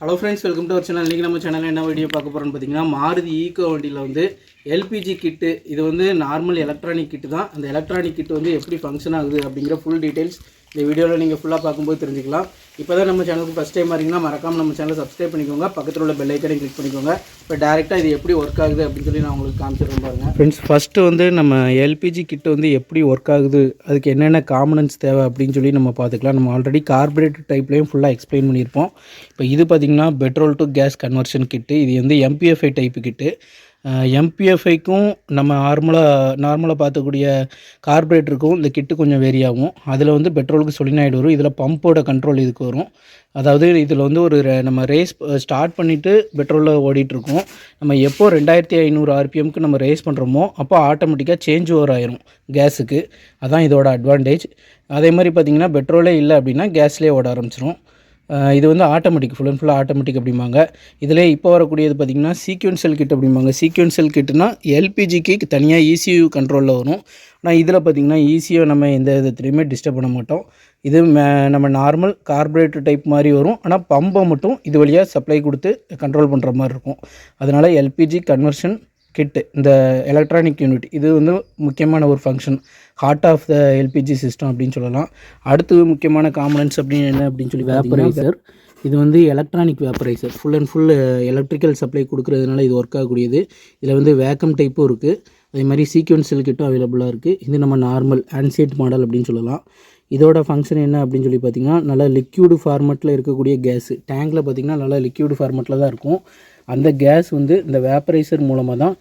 Hello friends welcome to our channel இன்றைக்கி நம்ம சேனலில் என்ன வீடியோ பார்க்க போகிறோம்னு பார்த்தீங்கன்னா மாருதி ஈக்கோ வண்டியில் வந்து எல்பிஜி கிட்டு இது வந்து நார்மல் எலக்ட்ரானிக் கிட்டு தான். அந்த எலக்ட்ரானிக் கிட் வந்து எப்படி ஃபங்க்ஷன் ஆகுது அப்படிங்கிற ஃபுல் டீட்டெயில்ஸ் இந்த வீடியோவில் நீங்கள் ஃபுல்லாக பார்க்கும்போது தெரிஞ்சுக்கலாம். இப்போ தான் நம்ம சேனலுக்கு ஃபஸ்ட் டைம் வரீங்கன்னா மறக்காமல் நம்ம சேனலை சப்ஸ்கிரைப் பண்ணிக்கோங்க. பக்கத்தில் உள்ள பெல் ஐக்கனை கிளிக் பண்ணிக்கோங்க. இப்போ டேரெக்டாக இது எப்படி ஒர்க் ஆகுது அப்படின்னு சொல்லி நான் உங்களுக்கு காமிச்சிருக்கேன் பாருங்கள் ஃப்ரெண்ட்ஸ் ஃபஸ்ட்டு வந்து நம்ம எல்பிஜி கிட் வந்து எப்படி ஒர்க் ஆகுது அதுக்கு என்னென்ன காமனன்ஸ் தேவை அப்படின்னு சொல்லி நம்ம பார்த்துக்கலாம். நம்ம ஆல்ரெடி கார்பரேட்டர் டைப்லேயும் ஃபுல்லாக எக்ஸ்பிளைன் பண்ணியிருப்போம். இப்போ இது பார்த்திங்கன்னா petrol to gas conversion kit இது வந்து எம்பிஎஃப்ஐ டைப்பு கிட்டு எம்பிஎஃப்ஐக்கும் நம்ம நார்மலாக நார்மலாக பார்க்கக்கூடிய கார்பரேட்டருக்கும் இந்த கிட்டு கொஞ்சம் வேரி ஆகும். அதில் வந்து பெட்ரோலுக்கு சொலினாய்டு வரும் இதில் பம்போட கண்ட்ரோல் இதுக்கு வரும். அதாவது இதில் வந்து ஒரு நம்ம ரேஸ் ஸ்டார்ட் பண்ணிவிட்டு பெட்ரோலில் ஓடிட்டுருக்கோம். நம்ம எப்போ ரெண்டாயிரத்தி ஐநூறு ஆர்பிஎம்க்கு நம்ம ரேஸ் பண்ணுறோமோ அப்போ ஆட்டோமேட்டிக்காக சேஞ்ச் ஓவர் ஆயிரும் கேஸுக்கு அதான் இதோட அட்வான்டேஜ் அதே மாதிரி பார்த்திங்கன்னா பெட்ரோலே இல்லை அப்படின்னா கேஸ்லேயே ஓட ஆரம்பிச்சிரும். இது வந்து ஆட்டோமேட்டிக் ஃபுல் அண்ட் ஃபுல்லாக ஆட்டோமேட்டிக் அப்படிம்பாங்க. இதில் இப்போ வரக்கூடியது பார்த்திங்கன்னா சீக்வன்சல் கிட் அப்படிம்பாங்க. சீக்வன்சல் கிட்னா எல்பிஜிக்கு தனியாக இசியூ கண்ட்ரோலில் வரும். ஆனால் இதில் பார்த்திங்கன்னா ஈஸியோ நம்ம எந்த விதத்துலையுமே டிஸ்டர்ப் பண்ண மாட்டோம். இது நம்ம நார்மல் கார்பரேட்டர் டைப் மாதிரி வரும். ஆனால் பம்பை மட்டும் இது வழியாக சப்ளை கொடுத்து கண்ட்ரோல் பண்ணுற மாதிரி இருக்கும். அதனால் எல்பிஜி கன்வர்ஷன் கிட்டு இந்த எலக்ட்ரானிக் யூனிட் இது வந்து முக்கியமான ஒரு function heart of the LPG system அப்படின்னு சொல்லலாம். அடுத்து முக்கியமான காம்பனன்ஸ் அப்படின்னு என்ன அப்படின்னு சொல்லி வேப்பரைசர் இது வந்து electronic vaporiser full and full electrical supply கொடுக்குறதுனால இது ஒர்க் ஆகக்கூடியது. இதில் வந்து வேக்கம் டைப்பும் இருக்குது அதே மாதிரி சீக்வன்சல் கிட்டும் அவைலபிளாக இருக்குது இது நம்ம நார்மல் ஆன்சியட் மாடல் அப்படின்னு சொல்லலாம். இதோட ஃபங்க்ஷன் என்ன அப்படின்னு சொல்லி பார்த்தீங்கன்னா நல்லா லிக்யூடு ஃபார்மெட்டில் இருக்கக்கூடிய கேஸு டேங்கில் பார்த்தீங்கன்னா நல்லா லிக்யூடு ஃபார்மெட்டில் தான் இருக்கும். அந்த கேஸ் வந்து இந்த வேப்பரைசர் மூலமாக தான்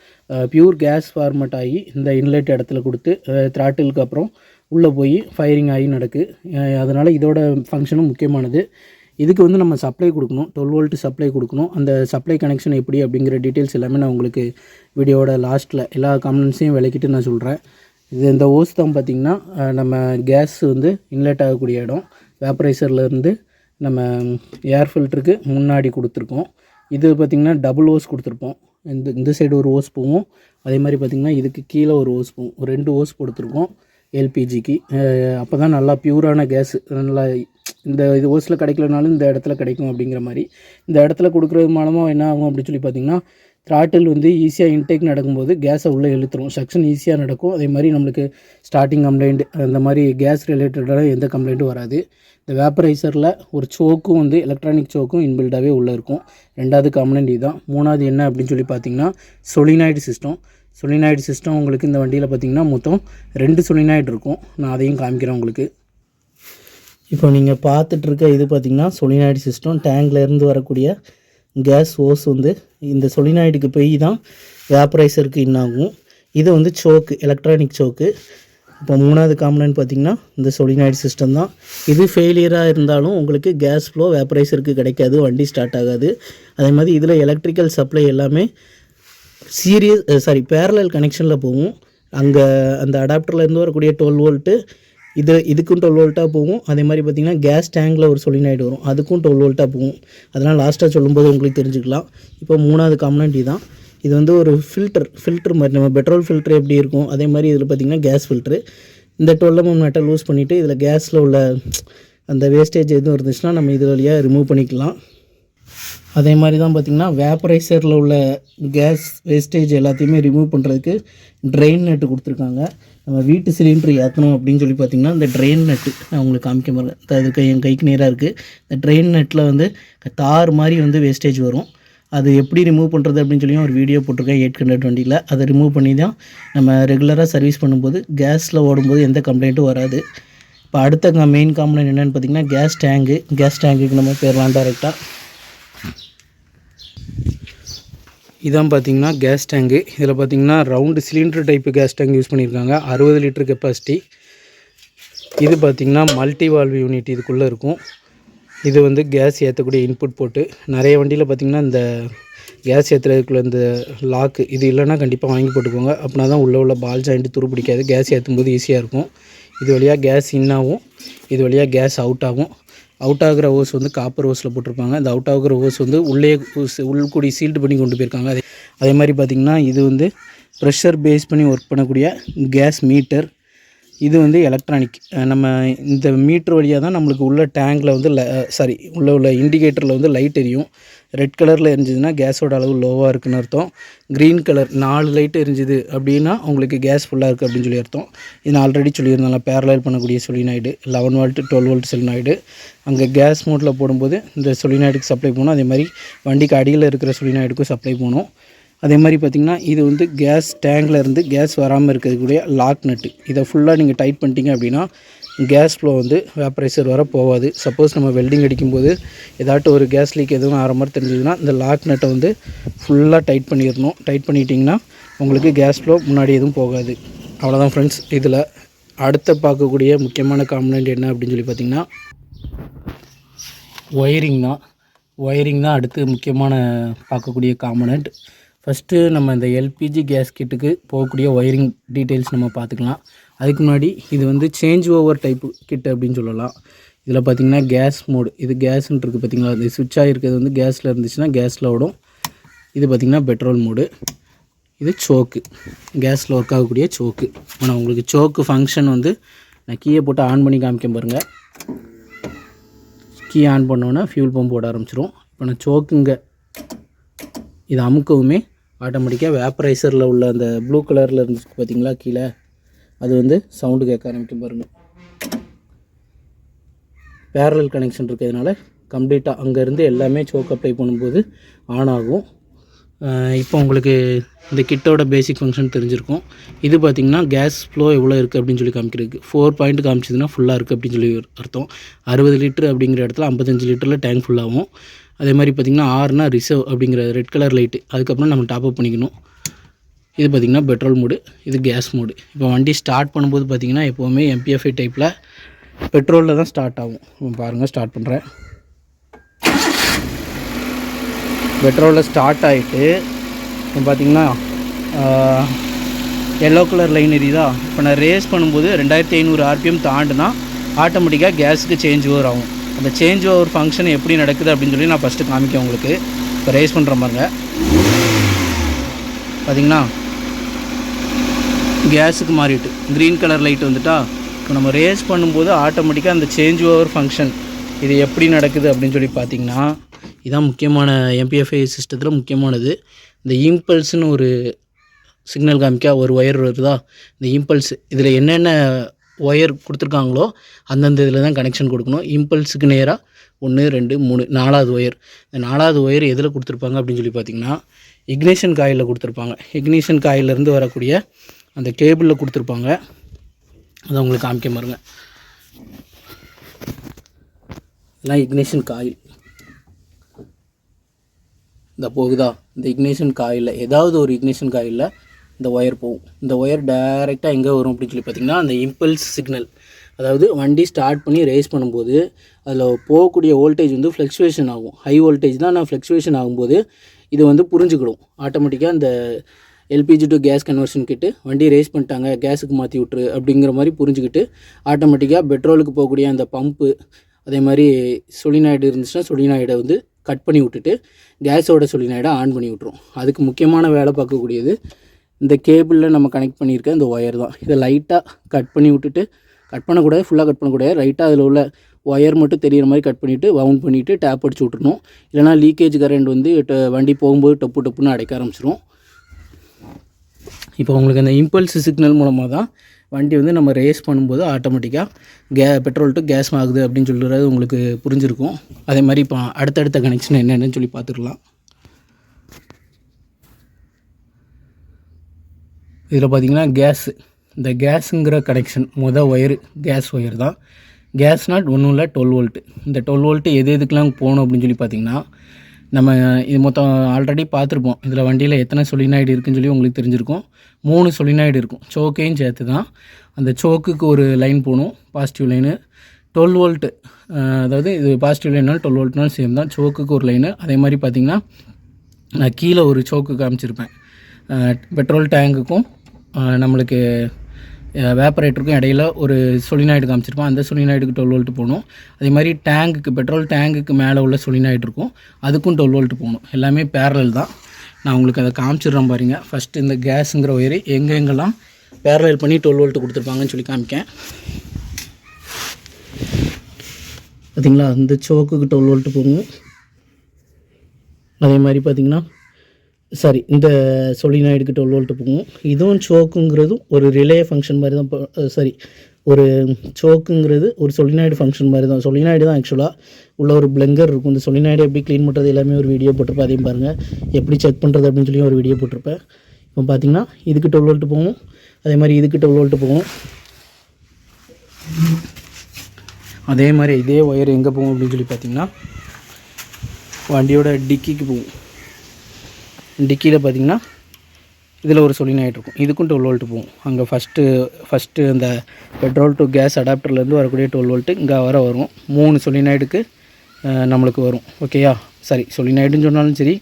பியூர் கேஸ் ஃபார்மேட் ஆகி இந்த இன்லெட் இடத்துல கொடுத்து த்ராட்டிலுக்கு அப்புறம் உள்ளே போய் ஃபயரிங் ஆகி நடக்கு. அதனால் இதோட ஃபங்க்ஷனும் முக்கியமானது. இதுக்கு வந்து நம்ம சப்ளை கொடுக்கணும். டுவெல் வோல்ட் சப்ளை கொடுக்கணும். அந்த சப்ளை கனெக்ஷன் எப்படி அப்படிங்கிற டீட்டெயில்ஸ் எல்லாமே நான் உங்களுக்கு வீடியோட லாஸ்ட்டில் எல்லா கமெண்ட்ஸையும் விளக்கிட்டு நான் சொல்கிறேன் இது இந்த ஓஸ் தான் பார்த்திங்கன்னா நம்ம கேஸ் வந்து இன்லெட் ஆகக்கூடிய இடம். வேப்பரைசர்லேருந்து நம்ம ஏர் ஃபில்டருக்கு முன்னாடி கொடுத்துருக்கோம். இது பார்த்திங்கன்னா டபுள் ஓஸ் கொடுத்துருப்போம். இந்த இந்த சைடு ஒரு ஓஸ் போவோம் அதே மாதிரி பார்த்திங்கன்னா இதுக்கு கீழே ஒரு ஓஸ் போவோம். ஒரு ரெண்டு ஓஸ் கொடுத்துருக்கோம் எல்பிஜிக்கு அப்போ தான் நல்லா பியூரான கேஸ் நல்லா இந்த இது ஓஸில் கிடைக்கலனாலும் இந்த இடத்துல கிடைக்கும் அப்படிங்கிற மாதிரி. இந்த இடத்துல கொடுக்குறது மூலமாக என்ன ஆகும் அப்படின்னு சொல்லி பார்த்தீங்கன்னா த்ராட்டில் வந்து ஈஸியாக இன்டேக் நடக்கும்போது கேஸை உள்ளே இழுத்துரும். செக்ஷன் ஈஸியாக நடக்கும். அதே மாதிரி நம்மளுக்கு ஸ்டார்டிங் கம்ப்ளைண்ட் அந்த மாதிரி கேஸ் ரிலேட்டடான எந்த கம்ப்ளைண்ட்டும் வராது. இந்த வேப்பரைசரில் ஒரு சோக்கும் வந்து எலக்ட்ரானிக் சோக்கும் இன்பில்டாகவே உள்ளே இருக்கும். ரெண்டாவது கம்ப்ளைண்ட் இதுதான். மூணாவது என்ன அப்படின்னு சொல்லி பார்த்தீங்கன்னா சொலினாய்டு சிஸ்டம் சொலினாய்டு சிஸ்டம் உங்களுக்கு இந்த வண்டியில் பார்த்தீங்கன்னா மொத்தம் ரெண்டு சொலினாய்டு இருக்கும். நான் அதையும் காமிக்கிறேன் உங்களுக்கு. இப்போ நீங்கள் பார்த்துட்ருக்க இது பார்த்தீங்கன்னா சொலினாய்டு சிஸ்டம் டேங்க்லேருந்து வரக்கூடிய கேஸ் ஓஸ் வந்து இந்த சொலினாய்டுக்கு போய் தான் வேப்பரைசருக்கு இன்னாகும் இது வந்து சோக்கு எலக்ட்ரானிக் சோக்கு இப்போ மூணாவது காம்பனன்ட் பார்த்தீங்கன்னா இந்த சொலினாய்டு சிஸ்டம் தான். இது ஃபெயிலியராக இருந்தாலும் உங்களுக்கு கேஸ் ஃப்ளோ வேப்பரைசருக்கு கிடைக்காது வண்டி ஸ்டார்ட் ஆகாது. அதே மாதிரி இதில் எலக்ட்ரிக்கல் சப்ளை எல்லாமே சீரியஸ் சாரி பேரலல் கனெக்ஷனில் போகும். அங்கே அந்த அடாப்டர்லேருந்து வரக்கூடிய டுவெல் வோல்ட்டு இது இதுக்கும் டுவெல் வோல்ட்டாக போகும். அதே மாதிரி பார்த்தீங்கன்னா கேஸ் டேங்கில் ஒரு சொலினாய்டு வரும். அதுக்கும் டுவெல் வோல்ட்டாக போகும். அதெல்லாம் லாஸ்ட்டாக சொல்லும்போது உங்களுக்கு தெரிஞ்சுக்கலாம். இப்போ மூணாவது காம்பனண்ட் தான் இது வந்து ஒரு ஃபில்டர் ஃபில்டர் மாதிரி. நம்ம பெட்ரோல் ஃபில்டர் எப்படி இருக்கும்? அதே மாதிரி இதில் பார்த்தீங்கன்னா கேஸ் ஃபில்ட்ரு இந்த டுவெல் எம்எம் நட்டை லூஸ் பண்ணிவிட்டு இதில் கேஸில் உள்ள அந்த வேஸ்டேஜ் எதுவும் இருந்துச்சுன்னா நம்ம இது வழியாக ரிமூவ் பண்ணிக்கலாம். அதே மாதிரி தான் பார்த்திங்கன்னா வேப்பரைசரில் உள்ள கேஸ் வேஸ்டேஜ் எல்லாத்தையுமே ரிமூவ் பண்ணுறதுக்கு ட்ரெயின் நெட்டு கொடுத்துருக்காங்க. நம்ம வீட்டு சிலிண்டர் ஏற்றணும் அப்படின்னு சொல்லி பார்த்திங்கன்னா இந்த ட்ரெயின் நட்டு நான் உங்களுக்கு காமிக்க பாருங்க அது கை என் கைக்கு நேராக இருக்குது இந்த ட்ரெயின் நெட்டில் வந்து தார் மாதிரி வந்து வேஸ்டேஜ் வரும். அது எப்படி ரிமூவ் பண்ணுறது அப்படின்னு சொல்லி ஒரு வீடியோ போட்டிருக்கேன் எயிட் ஹண்ட்ரட் டுவெண்ட்டியில் அதை ரிமூவ் பண்ணி தான் நம்ம ரெகுலராக சர்வீஸ் பண்ணும்போது கேஸில் ஓடும்போது எந்த கம்ப்ளைண்ட்டும் வராது. இப்போ அடுத்த மெயின் காம்பனன்ட் என்னென்னு பார்த்தீங்கன்னா கேஸ் டேங்கு கேஸ் டேங்குக்கு நம்ம பேரலாம் டேரெக்டாக இதான் பார்த்தீங்கன்னா கேஸ் டேங்கு இதில் பார்த்தீங்கன்னா round cylinder type gas tank use பண்ணியிருக்காங்க. அறுபது லிட்டர் கெப்பாசிட்டி இது பார்த்தீங்கன்னா மல்டி வால்வ் யூனிட் இதுக்குள்ளே இருக்கும். இது வந்து கேஸ் ஏற்றக்கூடிய இன்புட் போட்டு நிறைய வண்டியில் பார்த்தீங்கன்னா இந்த கேஸ் ஏற்றுறதுக்குள்ள இந்த லாக்கு இது இல்லைன்னா கண்டிப்பாக வாங்கி போட்டுக்கோங்க. அப்படின்னா தான் உள்ள உள்ள பால் ஜாயிண்ட் துரு பிடிக்காது. கேஸ் ஏற்றும் போது ஈஸியாக இருக்கும். இது வழியாக கேஸ் இன் ஆகும். இது வழியாக கேஸ் அவுட் ஆகும். அவுட் ஆகிற ஓஸ் வந்து காப்பர் ஓஸில் போட்டிருப்பாங்க. இந்த அவுட் ஆகுற ஓஸ் வந்து உள்ளே உள்கூடி சீல்டு பண்ணி கொண்டு போயிருக்காங்க. அதே அதே மாதிரி பார்த்திங்கன்னா இது வந்து ப்ரெஷர் பேஸ் பண்ணி ஒர்க் பண்ணக்கூடிய கேஸ் மீட்டர் இது வந்து எலக்ட்ரானிக் நம்ம இந்த மீட்ரு வழியாக தான் நம்மளுக்கு உள்ள டேங்கில் வந்து ல சாரி உள்ள உள்ள இண்டிகேட்டரில் வந்து லைட் எரியும். ரெட் கலரில் எரிஞ்சுதுன்னா கேஸோட அளவு லோவாக இருக்குன்னு அர்த்தம். க்ரீன் கலர் நாலு லைட் எரிஞ்சுது அப்படின்னா உங்களுக்கு கேஸ் ஃபுல்லாக இருக்குது அப்படின்னு சொல்லி அர்த்தம். இது நான் ஆல்ரெடி சொல்லியிருந்தேன் பேரலைல் பண்ணக்கூடிய solenoid eleven volt twelve volt solenoid அங்கே கேஸ் மோட்டில் போடும்போது இந்த சொலினாய்டுக்கு சப்ளை போகணும். அதே மாதிரி வண்டிக்கு அடியில் இருக்கிற சொலினாய்டுக்கும் சப்ளை போகணும். அதே மாதிரி பார்த்திங்கன்னா இது வந்து கேஸ் டேங்கில் இருந்து கேஸ் வராமல் இருக்கக்கூடிய லாக் நட்டு இதை ஃபுல்லாக நீங்கள் டைட் பண்ணிட்டீங்க அப்படின்னா கேஸ் ஃப்ளோ வந்து வேப்பரைசர் வர போகாது. சப்போஸ் நம்ம வெல்டிங் அடிக்கும்போது ஏதாட்டும் ஒரு கேஸ் லீக் எதுவும் ஆகிற மாதிரி தெரிஞ்சதுன்னா இந்த லாக் நட்டை வந்து ஃபுல்லாக டைட் பண்ணிடணும். டைட் பண்ணிட்டிங்கன்னா உங்களுக்கு கேஸ் ஃப்ளோ முன்னாடி எதுவும் போகாது. அவ்வளோதான் ஃப்ரெண்ட்ஸ் இதில் அடுத்த பார்க்கக்கூடிய முக்கியமான காம்பனண்ட் என்ன அப்படின்னு சொல்லி பார்த்திங்கன்னா ஒயரிங் தான். ஒயரிங் தான் அடுத்து முக்கியமான பார்க்கக்கூடிய காம்பனண்ட் ஃபஸ்ட்டு நம்ம இந்த எல்பிஜி கேஸ் கிட்டுக்கு போகக்கூடிய ஒயரிங் டீட்டெயில்ஸ் நம்ம பார்த்துக்கலாம். அதுக்கு முன்னாடி இது வந்து சேஞ்ச் ஓவர் டைப்பு கிட் அப்படின்னு சொல்லலாம். இதில் பார்த்தீங்கன்னா கேஸ் மோடு இது கேஸ்ன்னு இருக்குது பார்த்தீங்களா? இது சுவிட்ச் ஆகிருக்கிறது வந்து கேஸில் இருந்துச்சுன்னா கேஸில் ஓடும். இது பார்த்திங்கன்னா பெட்ரோல் மோடு இது சோக்கு கேஸில் ஒர்க் ஆகக்கூடிய சோக்கு ஆனால் உங்களுக்கு சோக்கு ஃபங்க்ஷன் வந்து நான் கீயை போட்டு ஆன் பண்ணி காமிக்க பாருங்கள் கீ ஆன் பண்ணோன்னே ஃபியூல் பம்ப் போட ஆரம்பிச்சிரும். இப்போ நான் சோக்குங்க இது அமுக்கவுமே ஆட்டோமேட்டிக்காக வேப்பரைசரில் உள்ள அந்த ப்ளூ கலரில் இருந்துச்சு பார்த்தீங்களா கீழே? அது வந்து சவுண்டு கேட்க ஆரம்பிக்கும் பாருங்கள் பேரலல் கனெக்ஷன் இருக்கிறதுனால கம்ப்ளீட்டாக அங்கேருந்து எல்லாமே சோக் அப்ளை பண்ணும்போது ஆன் ஆகும். இப்போ உங்களுக்கு இந்த கிட்டோட பேசிக் ஃபங்க்ஷன் தெரிஞ்சிருக்கும். இது பார்த்திங்கன்னா கேஸ் ஃப்ளோ எவ்வளோ இருக்குது அப்படின்னு சொல்லி காமிக்கிறதுக்கு. ஃபோர் பாயிண்ட் காமிச்சதுன்னா ஃபுல்லாக இருக்குது அப்படின்னு சொல்லி அர்த்தம். அறுபது லிட்டர் அப்படிங்கிற இடத்துல ஐம்பத்தஞ்சு லிட்டரில் டேங்க் ஃபுல்லாகும் அதே மாதிரி பார்த்திங்கன்னா ஆறுனா ரிசர்வ் அப்படிங்கிற ரெட் கலர் லைட்டு அதுக்கப்புறம் நம்ம டாப் அப் பண்ணிக்கணும். இது பார்த்திங்கன்னா பெட்ரோல் மூடு இது கேஸ் மூடு இப்போ வண்டி ஸ்டார்ட் பண்ணும்போது பார்த்திங்கன்னா எப்போவுமே எம்பிஎஃப்ஐ டைப்பில் பெட்ரோலில் தான் ஸ்டார்ட் ஆகும். பாருங்கள் ஸ்டார்ட் பண்ணுறேன் பெட்ரோலில் ஸ்டார்ட் ஆகிட்டு இப்போ பார்த்தீங்கன்னா எல்லோ கலர் லைன் எரியுதா? இப்போ நான் ரேஸ் பண்ணும்போது ரெண்டாயிரத்தி ஐநூறு ஆர்பிஎம் தாண்டினா ஆட்டோமேட்டிக்காக கேஸுக்கு சேஞ்ச் ஓவர் ஆகும். அந்த சேஞ்ச் ஓவர் ஃபங்க்ஷன் எப்படி நடக்குது அப்படின்னு சொல்லி நான் ஃபஸ்ட்டு காமிக்கேன் உங்களுக்கு. இப்போ ரேஸ் பண்ணுற பாருங்க. பார்த்தீங்கன்னா கேஸுக்கு மாறிட்டு க்ரீன் கலர் லைட் வந்துட்டா இப்போ நம்ம ரேஸ் பண்ணும்போது ஆட்டோமேட்டிக்காக அந்த சேஞ்ச் ஓவர் ஃபங்க்ஷன் இது எப்படி நடக்குது அப்படின்னு சொல்லி பார்த்தீங்கன்னா இதான் முக்கியமான எம்பிஎஃப்ஐ சிஸ்டத்தில் முக்கியமானது. இந்த இம்பல்ஸ்னு ஒரு சிக்னல் காமிக்க ஒரு ஒயர் வருதா இந்த இம்பல்ஸ் இதில் என்னென்ன ஒயர் கொடுத்துருக்காங்களோ அந்தந்த இதில் தான் கனெக்ஷன் கொடுக்கணும். இம்பல்ஸுக்கு நேராக ஒன்று ரெண்டு மூணு நாலாவது ஒயர் இந்த நாலாவது ஒயர் எதில் கொடுத்துருப்பாங்க அப்படின்னு சொல்லி பார்த்தீங்கன்னா இக்னேஷன் காயிலில் கொடுத்துருப்பாங்க. இக்னேஷன் காயிலேருந்து வரக்கூடிய அந்த கேபிளில் கொடுத்துருப்பாங்க. அதை உங்களுக்கு காமிக்க பாருங்க இதெல்லாம் இக்னேஷன் காயில். இந்த போகுதா? இந்த இக்னேஷன் காயிலில் ஏதாவது ஒரு இக்னேஷன் காயிலில் இந்த ஒயர் போகும். இந்த ஒயர் டைரெக்டாக எங்கே வரும் அப்படின்னு சொல்லி பார்த்தீங்கன்னா அந்த இம்பல்ஸ் சிக்னல். அதாவது வண்டி ஸ்டார்ட் பண்ணி ரேஸ் பண்ணும்போது அதில் போகக்கூடிய வோல்டேஜ் வந்து ஃப்ளக்சுவேஷன் ஆகும். ஹை வோல்டேஜ் தான் நான் ஃப்ளக்சுவேஷன் ஆகும்போது இது வந்து புரிஞ்சுக்கிடும். ஆட்டோமேட்டிக்காக இந்த LPG to gas conversion kit வண்டி ரேஸ் பண்ணிட்டாங்க கேஸுக்கு மாற்றி விட்ரு அப்படிங்கிற மாதிரி புரிஞ்சுக்கிட்டு ஆட்டோமேட்டிக்காக பெட்ரோலுக்கு போகக்கூடிய அந்த பம்பு அதே மாதிரி சொலினாய்டு இருந்துச்சுன்னா சொலினாய்டை வந்து கட் பண்ணி விட்டுட்டு கேஸோட சொலினாய்டை ஆன் பண்ணி விட்ரும் அதுக்கு முக்கியமான வேலை பார்க்கக்கூடியது இந்த கேபிளில் நம்ம கனெக்ட் பண்ணியிருக்க இந்த ஒயர் தான். இதை லைட்டாக கட் பண்ணி விட்டுட்டு கட் பண்ணக்கூடாது ஃபுல்லாக கட் பண்ணக்கூடாது. லைட்டாக அதில் உள்ள ஒயர் மட்டும் தெரியிற மாதிரி கட் பண்ணிவிட்டு வவுண்ட் பண்ணிவிட்டு டேப் அடிச்சு விட்ருணும் இல்லைனா லீக்கேஜ் கரண்ட் வந்து ட- வண்டி போகும்போது டப்பு டப்புன்னு அடைக்க ஆரம்பிச்சிரும். இப்போ உங்களுக்கு அந்த இம்பல்ஸ் சிக்னல் மூலமாக தான் வண்டி வந்து நம்ம ரேஸ் பண்ணும்போது ஆட்டோமேட்டிக்காக கே பெட்ரோல் டு கேஸ் ஆகுது அப்படின்னு சொல்லுறது உங்களுக்கு புரிஞ்சிருக்கும். அதே மாதிரி இப்போ அடுத்தடுத்த கனெக்ஷன் என்னென்னு சொல்லி பார்த்துக்கலாம். இதில் பார்த்தீங்கன்னா கேஸு இந்த கேஸுங்கிற கனெக்ஷன் மொதல் ஒயரு கேஸ் ஒயர் தான். கேஸ் நாட் ஒன்றும் இல்லை டுவெல் வோல்ட்டு இந்த டுவெல் வோல்ட்டு எது எதுக்கெலாம் போகணும் அப்படின்னு சொல்லி பார்த்தீங்கன்னா நம்ம இது மொத்தம் ஆல்ரெடி பார்த்துருப்போம். இதில் வண்டியில் எத்தனை சொலினாய்டு இருக்குன்னு சொல்லி உங்களுக்கு தெரிஞ்சிருக்கும். மூணு சொலினாய்டு இருக்கும். சோக்கையும் சேர்த்து தான் அந்த சோக்குக்கு ஒரு லைன் போகணும் பாசிட்டிவ் லைனு டுவெல் வோல்ட்டு அதாவது இது பாசிட்டிவ் லைனாலும் டுவெல் வோல்ட்னாலும் சேம் தான். சோக்குக்கு ஒரு லைனு அதே மாதிரி பார்த்திங்கன்னா நான் கீழே ஒரு சோக்கு காமிச்சிருப்பேன். பெட்ரோல் டேங்குக்கும் நம்மளுக்கு வேப்பரேட்டருக்கும் இடையில ஒரு சொலினாய்டு காமிச்சிருப்போம். அந்த சொலினாய்டுக்கு டுவெல் வோல்ட் போகணும். அதே மாதிரி டேங்குக்கு பெட்ரோல் டேங்குக்கு மேலே உள்ள சொலினாய்டு இருக்கும். அதுக்கும் டுவெல் வோல்ட் போகணும். எல்லாமே பேரலல் தான். நான் உங்களுக்கு அதை காமிச்சிடுறேன் பாருங்க. ஃபஸ்ட்டு இந்த கேஸுங்கிற ஒயரு எங்கெங்கெல்லாம் பேரலைல் பண்ணி டுவெல் வோல்ட் கொடுத்துருப்பாங்கன்னு சொல்லி காமிக்கேன். பார்த்தீங்களா அந்த சோக்குக்கு டுவெல் வோல்ட்டு போகும். அதே மாதிரி பார்த்தீங்கன்னா சாரி இந்த சொலினாய்டுக்கு டுவெல் வோல்ட் போகும் இதுவும் சோக்குங்கிறதும் ஒரு ரிலே ஃபங்க்ஷன் மாதிரி தான் சாரி ஒரு சோக்குங்கிறது ஒரு சொலினாய்டு ஃபங்க்ஷன் மாதிரி தான். சொலினாய்டு தான் ஆக்சுவலாக உள்ள ஒரு பிளங்கர் இருக்கும். இந்த சொலினாய்டு எப்படி க்ளீன் பண்ணுறது எல்லாமே ஒரு வீடியோ போட்டிருப்பேன். அதையும் பாருங்கள் எப்படி செக் பண்ணுறது அப்படின்னு சொல்லி ஒரு வீடியோ போட்டிருப்பேன். இப்போ பார்த்தீங்கன்னா இதுக்கு டுவெல் வோல்ட் போகும் அதே மாதிரி இதுக்கு டுவெல் வோல்ட் போகும் அதே மாதிரி இதே ஒயர் எங்கே போகும் அப்படின்னு சொல்லி பார்த்தீங்கன்னா வண்டியோட டிக்கிக்கு போகும் டிக்கியில் பார்த்தீங்கன்னா இதில் ஒரு சொலினாய்டு இருக்கும். இதுக்கும் டுவெல் வோல்ட்டு போகும். அங்கே ஃபஸ்ட்டு ஃபஸ்ட்டு அந்த பெட்ரோல் டு கேஸ் அடாப்டர்லேருந்து வரக்கூடிய டுவெல் வோல்ட்டு இங்கே வர வரும். மூணு சொலினாய்டுக்கு நம்மளுக்கு வரும். ஓகேயா சரி சொலினாய்டுன்னு சொன்னாலும் சரி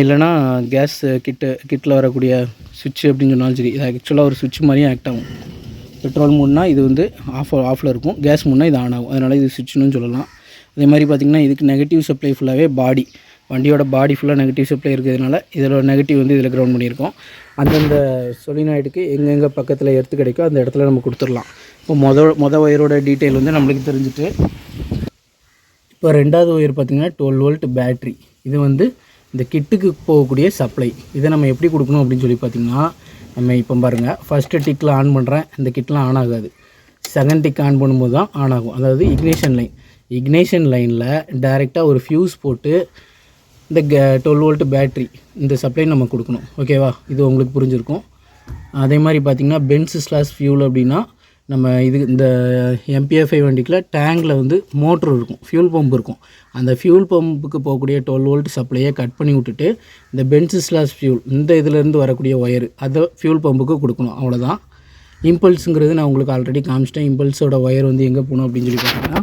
இல்லைனா கேஸ் கிட்டு கிட்டில் வரக்கூடிய சுவிட்ச் அப்படின்னு சொன்னாலும் சரி இது ஆக்சுவலாக ஒரு சுவிட்ச் மாதிரியும் ஆக்ட் ஆகும். பெட்ரோல் மூணுனா இது வந்து ஆஃப் ஆஃபில் இருக்கும். கேஸ் மூணுனா இது ஆன் ஆகும். அதனால் இது சுவிட்ச்னு சொல்லலாம். அதே மாதிரி பார்த்திங்கன்னா இதுக்கு நெகட்டிவ் சப்ளை ஃபுல்லாகவே பாடி வண்டியோட பாடி ஃபுல்லாக நெகட்டிவ் சப்ளை இருக்கிறதுனால இதோட நெகட்டிவ் வந்து இதில் கிரவுண்ட் பண்ணியிருக்கோம். அந்தந்த சொலினாய்டுக்கு எங்கெங்கே பக்கத்தில் எர்த்து கிடைக்கோ அந்த இடத்துல நம்ம கொடுத்துடலாம். இப்போ மொதல் மொதல் ஒயரோட டீட்டெயில் வந்து நம்மளுக்கு தெரிஞ்சுட்டு இப்போ ரெண்டாவது ஒயர் பார்த்திங்கன்னா டுவெல் வோல்ட் பேட்ரி இது வந்து இந்த கிட்டுக்கு போகக்கூடிய சப்ளை இதை நம்ம எப்படி கொடுக்கணும் அப்படின்னு சொல்லி பார்த்திங்கன்னா நம்ம இப்போ பாருங்கள் ஃபஸ்ட்டு டிக்கில் ஆன் பண்ணுறேன் இந்த கிட்லாம் ஆன் ஆகாது. செகண்ட் டிக் ஆன் பண்ணும்போது தான் ஆன் ஆகும். அதாவது இக்னேஷன் லைன் இக்னேஷன் லைனில் டைரெக்டாக ஒரு ஃபியூஸ் போட்டு இந்த டுவெல் வோல்ட் பேட்ரி இந்த சப்ளை நம்ம கொடுக்கணும். ஓகேவா இது உங்களுக்கு புரிஞ்சிருக்கும். அதே மாதிரி பார்த்திங்கன்னா பென்ஸ் ஸ்லாஸ் ஃபியூல் அப்படின்னா நம்ம இது இந்த எம்பிஎஃப்ஐ வண்டிக்குள்ள டேங்கில் வந்து மோட்ரு இருக்கும் ஃபியூல் பம்ப் இருக்கும். அந்த ஃபியூல் பம்புக்கு போகக்கூடிய டுவெல் வோல்ட் சப்ளையை கட் பண்ணி விட்டுட்டு இந்த பென்ஸ் ஸ்லாஸ் ஃபியூல் இந்த இதுலேருந்து வரக்கூடிய ஒயர் அதை ஃபியூல் பம்புக்கு கொடுக்கணும். அவ்வளோதான் இம்பல்ஸுங்கிறது நான் உங்களுக்கு ஆல்ரெடி காமிச்சிட்டேன். இம்பல்ஸோட ஒயர் வந்து எங்கே போகணும் அப்படின்னு சொல்லி பார்த்தீங்கன்னா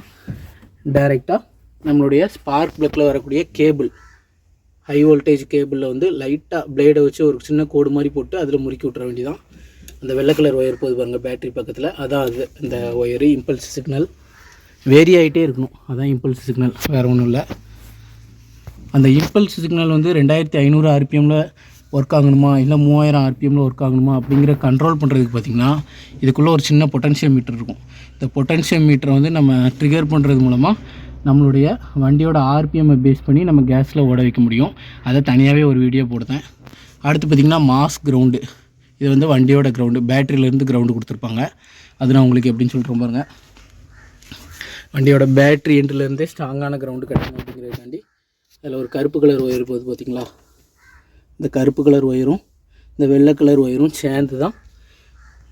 டைரெக்டாக நம்மளுடைய ஸ்பார்க் ப்ளக்கில் வரக்கூடிய கேபிள் ஹை வோல்டேஜ் கேபிளில் வந்து லைட்டாக பிளேடை வச்சு ஒரு சின்ன கோடு மாதிரி போட்டு அதில் முறுக்கி விட்ற வேண்டியதான் அந்த வெள்ளை கலர் ஒயர் போகுது பாருங்கள் பேட்டரி பக்கத்தில். அதான் அது இந்த ஒயரு இம்பல்ஸ் சிக்னல் வேரி ஆகிட்டே இருக்கணும். அதான் இம்பல்ஸ் சிக்னல் வேறு ஒன்றும் இல்லை. அந்த இம்பல்ஸ் சிக்னல் வந்து ரெண்டாயிரத்தி ஐநூறு ஆர்பிஎம்மில் ஒர்க் ஆகணுமா? இல்லை மூவாயிரம் ஆர்பிஎம்மில் ஒர்க் ஆகணுமா? அப்படிங்கிற கண்ட்ரோல் பண்ணுறதுக்கு பார்த்திங்கன்னா இதுக்குள்ளே ஒரு சின்ன பொட்டன்ஷியல் மீட்டர் இருக்கும். இந்த பொட்டன்ஷியல் மீட்டரை வந்து நம்ம ட்ரிகர் பண்ணுறது மூலமாக நம்மளுடைய வண்டியோட ஆர்பிஎம்மை பேஸ் பண்ணி நம்ம கேஸில் ஓட வைக்க முடியும். அதை தனியாகவே ஒரு வீடியோ போடுத்தேன் அடுத்து பார்த்திங்கன்னா மாஸ் கிரவுண்டு இது வந்து வண்டியோட கிரவுண்டு பேட்டரியிலேருந்து கிரவுண்டு கொடுத்துருப்பாங்க. அது நான் உங்களுக்கு எப்படின்னு சொல்லிட்டு பாருங்க. வண்டியோட பேட்டரி எண்ட்லேருந்தே ஸ்ட்ராங்கான கிரவுண்டு கட்டணும் அப்படிங்கிறதுக்காண்டி அதில் ஒரு கருப்பு கலர் ஒயர் போகுது பார்த்தீங்களா இந்த கருப்பு கலர் ஒயரும் இந்த வெள்ளை கலர் ஒயரும் சேர்ந்து தான்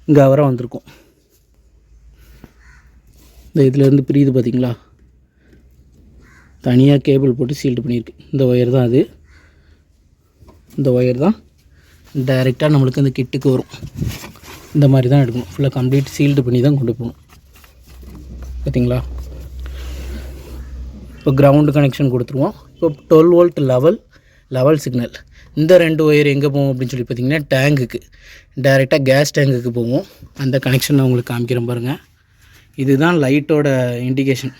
இங்கே அவரை வந்திருக்கும். இந்த இதுலேருந்து பிரியுது பார்த்தீங்களா தனியாக கேபிள் போட்டு சீல்டு பண்ணியிருக்கு. இந்த ஒயர் தான் அது. இந்த ஒயர் தான் டைரெக்டாக நம்மளுக்கு அந்த கிட்டுக்கு வரும். இந்த மாதிரி தான் எடுக்கணும். ஃபுல்லாக கம்ப்ளீட் சீல்டு பண்ணி தான் கொண்டு போகணும். பார்த்தீங்களா இப்போ கிரவுண்டு கனெக்ஷன் கொடுத்துருவோம். இப்போ twelve volt level level signal இந்த ரெண்டு ஒயர் எங்கே போகும் அப்படின்னு சொல்லி பார்த்தீங்கன்னா டேங்குக்கு டைரெக்டாக கேஸ் டேங்குக்கு போவோம் அந்த கனெக்ஷன் நான் உங்களுக்கு காமிக்கிறேன் பாருங்கள் இதுதான் லைட்டோட இண்டிகேஷன்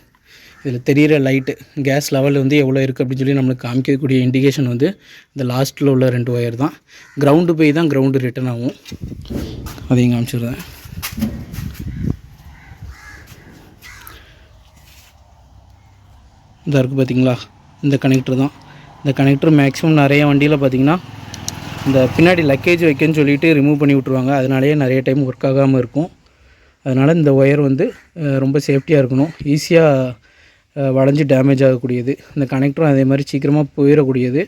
இதில் தெரிகிற லைட்டு கேஸ் லெவல் வந்து எவ்வளோ இருக்குது அப்படின்னு சொல்லி நம்மளுக்கு காமிக்கக்கூடிய இண்டிகேஷன் வந்து இந்த லாஸ்ட்டில் உள்ள ரெண்டு ஒயர் தான். கிரவுண்டு போய் தான் கிரவுண்டு ரிட்டர்ன் ஆகும். அதையும் காமிச்சிடுறேன். இதாக இருக்குது பார்த்தீங்களா இந்த கனெக்டர் தான். இந்த கனெக்டர் மேக்ஸிமம் நிறைய வண்டியில் பார்த்தீங்கன்னா இந்த பின்னாடி லக்கேஜ் வைக்கன்னு சொல்லிட்டு ரிமூவ் பண்ணி விட்ருவாங்க அதனாலேயே நிறைய டைம் ஒர்க் ஆகாமல் இருக்கும். அதனால் இந்த ஒயர் வந்து ரொம்ப சேஃப்டியாக இருக்கணும். ஈஸியாக வளைஞ்சு டேமேஜ் ஆகக்கூடியது. இந்த கனெக்டரும் அதே மாதிரி சீக்கிரமாக போயிடக்கூடியது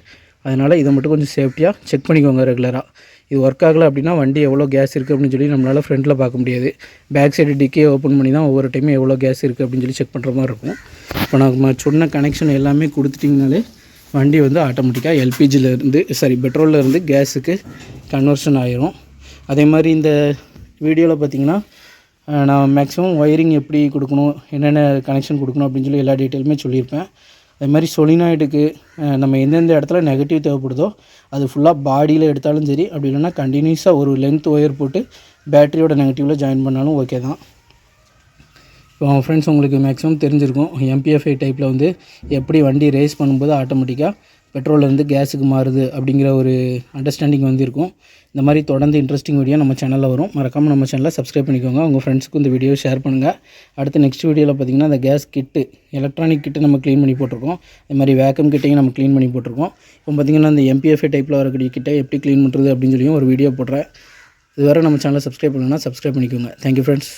அதனால் இதை மட்டும் கொஞ்சம் சேஃப்டியாக செக் பண்ணிக்கோங்க ரெகுலராக இது ஒர்க் ஆகலை அப்படின்னா வண்டி எவ்வளோ கேஸ் இருக்குது அப்படின்னு சொல்லி நம்மளால் ஃப்ரண்ட்டில் பார்க்க முடியாது. பேக் சைடு டிக்கே ஓப்பன் பண்ணி தான் ஒவ்வொரு டைமும் எவ்வளோ கேஸ் இருக்குது அப்படின்னு சொல்லி செக் பண்ணுற மாதிரி இருக்கும். இப்போ நம்ம சொன்ன கனெக்ஷன் எல்லாமே கொடுத்துட்டிங்கனாலே வண்டி வந்து ஆட்டோமேட்டிக்காக எல்பிஜிலேருந்து சாரி பெட்ரோல்லேருந்து கேஸுக்கு கன்வர்ஷன் ஆயிரும். அதே மாதிரி இந்த வீடியோவில் பார்த்தீங்கன்னா நான் மேக்ஸிமம் ஒயரிங் எப்படி கொடுக்கணும் என்னென்ன கனெக்ஷன் கொடுக்கணும் அப்படின்னு சொல்லி எல்லா டீட்டெயிலுமே சொல்லியிருப்பேன். அது மாதிரி சொலினாய்டுக்கு நம்ம எந்தெந்த இடத்துல நெகட்டிவ் தேவைப்படுதோ அது ஃபுல்லாக பாடியில் எடுத்தாலும் சரி அப்படி இல்லைன்னா கண்டினியூஸாக ஒரு லென்த் ஒயர் போட்டு பேட்டரியோட நெகட்டிவில் ஜாயின் பண்ணாலும் ஓகே தான். இப்போ ஃப்ரெண்ட்ஸ் உங்களுக்கு மேக்ஸிமம் தெரிஞ்சிருக்கும் எம்பிஎஃப்ஐ டைப்பில் வந்து எப்படி வண்டி ரேஸ் பண்ணும்போது ஆட்டோமேட்டிக்காக பெட்ரோல்லேருந்து கேஸுக்கு மாறுது அப்படிங்கிற ஒரு அண்டர்ஸ்டாண்டிங் வந்து இருக்கும் இந்த மாதிரி தொடர்ந்து இன்ட்ரெஸ்டிங் வீடியோ நம்ம சேனலில் வரும். மறக்காமல் நம்ம சேனலை சப்ஸ்கிரைப் பண்ணிக்கோங்க. உங்கள் ஃப்ரெண்ட்ஸுக்கு இந்த வீடியோ ஷேர் பண்ணுங்கள் அடுத்து நெக்ஸ்ட் வீடியோவில் பார்த்தீங்கன்னா அந்த கேஸ் கிட்டு எலக்ட்ரானிக் கிட்டு நம்ம க்ளீன் பண்ணி போட்டிருக்கோம். இந்த மாதிரி வேக்கம் கிட்டையும் நம்ம க்ளீன் பண்ணி போட்டிருக்கோம். இப்போ பார்த்தீங்கன்னா அந்த எம்பிஎஃப்ஏ டைப்பில் வரக்கூடிய கிட்டை எப்படி க்ளீன் பண்ணுறது அப்படின்னு சொல்லியும் ஒரு வீடியோ போடுறேன். இதுவரை நம்ம சேனலை சப்ஸ்கிரைப் பண்ணலன்னா சப்ஸ்கிரைப் பண்ணிக்கோங்க. Thank you friends